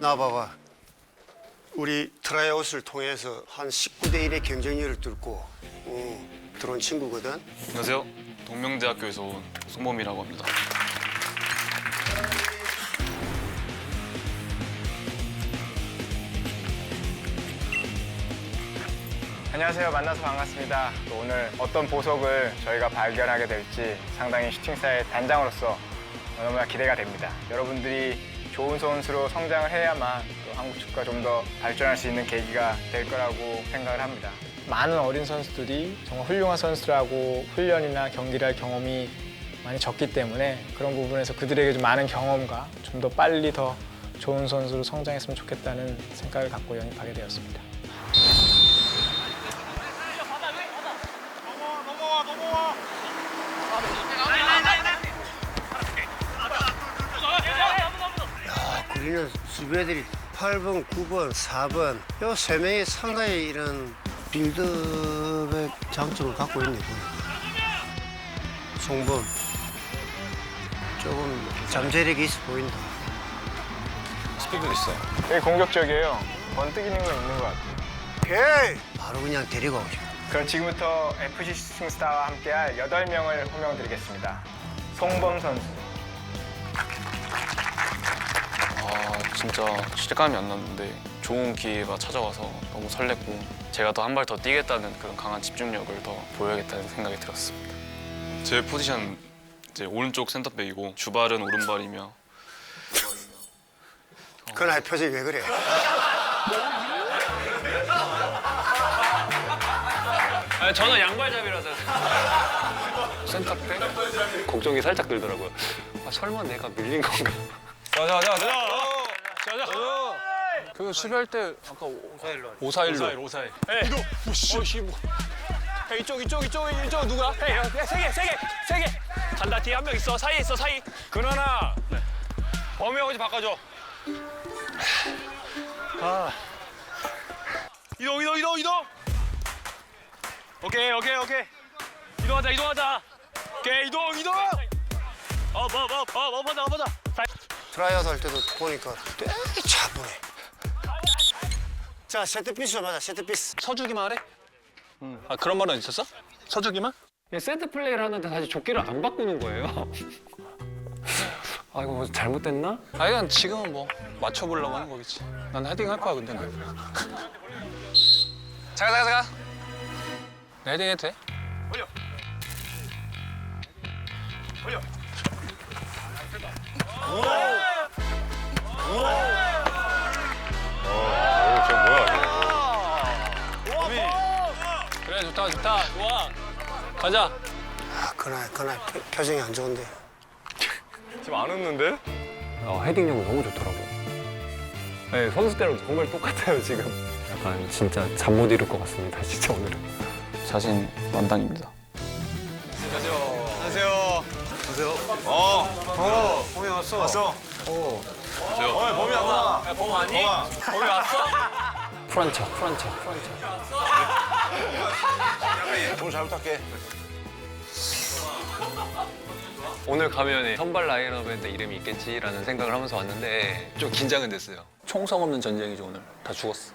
나 봐봐. 우리 트라이아웃을 통해서 한 19대 1의 경쟁률을 뚫고 어, 들어온 친구거든. 안녕하세요. 동명대학교에서 온 송범이라고 합니다. 안녕하세요. 만나서 반갑습니다. 또 오늘 어떤 보석을 저희가 발견하게 될지 상당히 슈팅사의 단장으로서 너무나 기대가 됩니다. 여러분들이 좋은 선수로 성장을 해야만 또 한국 축구가 좀 더 발전할 수 있는 계기가 될 거라고 생각을 합니다. 많은 어린 선수들이 정말 훌륭한 선수라고 훈련이나 경기를 할 경험이 많이 적기 때문에 그런 부분에서 그들에게 좀 많은 경험과 좀 더 빨리 더 좋은 선수로 성장했으면 좋겠다는 생각을 갖고 영입하게 되었습니다. 우리는 수비애들이 8번, 9번, 4번 요 세 명이 상당히 이런 빌드업의 장점을 갖고 있네. 송범 조금 잠재력이 있어 보인다. 스피드 있어. 되게 공격적이에요. 번뜩이는 건 있는 것 같아요. 오케이. 바로 그냥 데리고 오죠. 그럼 지금부터 FC 슈팅스타와 함께할 8명을 호명드리겠습니다. 송범 선수, 진짜 실감이 안 났는데 좋은 기회가 찾아와서 너무 설렜고 제가 더 한 발 더 뛰겠다는 그런 강한 집중력을 더 보여야겠다는 생각이 들었습니다. 제 포지션 이제 오른쪽 센터백이고 주발은 오른발이며 그날 표정이 왜 그래? 아, 저는 양발잡이라서 센터백 걱정이 살짝 들더라고요. 아, 설마 내가 밀린 건가? 그 수비할 때 아까 541로 541. 이도 오씨. 뭐. 헤이, 이쪽 이쪽 이쪽 이쪽 누구야? 헤이 세개세 개, 세 개. 간다 뒤에 한 명 있어. 사이에 있어 사이. 근원아. 범이하고 좀 바꿔줘. 아. 이동 이동 이동 이동. 오케이 오케이 오케이. 이동하자 이동하자. 오케이 이동 이동. 어뭐뭐뭐 보자 보자. 트라이아웃 할 때도 보니까 되게 차분해. 자, 세트피스 맞아, 세트피스. 서주기만 하래? 아 그런 말은 있었어? 서주기만? 세트 플레이를 하는데 다시 조끼를 안 바꾸는 거예요. 아이고 뭐 잘못됐나? 아 이건 지금은 뭐 맞춰보려고 하는 거겠지 난 헤딩 할 거야 근데 난 잠깐 잠깐 잠깐 나 헤딩 해도 돼? 그래 좋다 좋다. 좋아. 가자. 아, 그날, 그날 표, 표정이 안 좋은데. 어, 헤딩력이 너무 좋더라고요. 네, 선수 때랑 정말 똑같아요 지금. 약간 진짜 잠 못 이룰 것 같습니다 진짜 오늘은. 자신 만당입니다. 프란차 프란차 프란차. 오늘 가면 선발 라인업에 내 이름이 있겠지라는 생각을 하면서 왔는데 좀 긴장은 됐어요. 총성 없는 전쟁이죠 오늘. 다 죽었어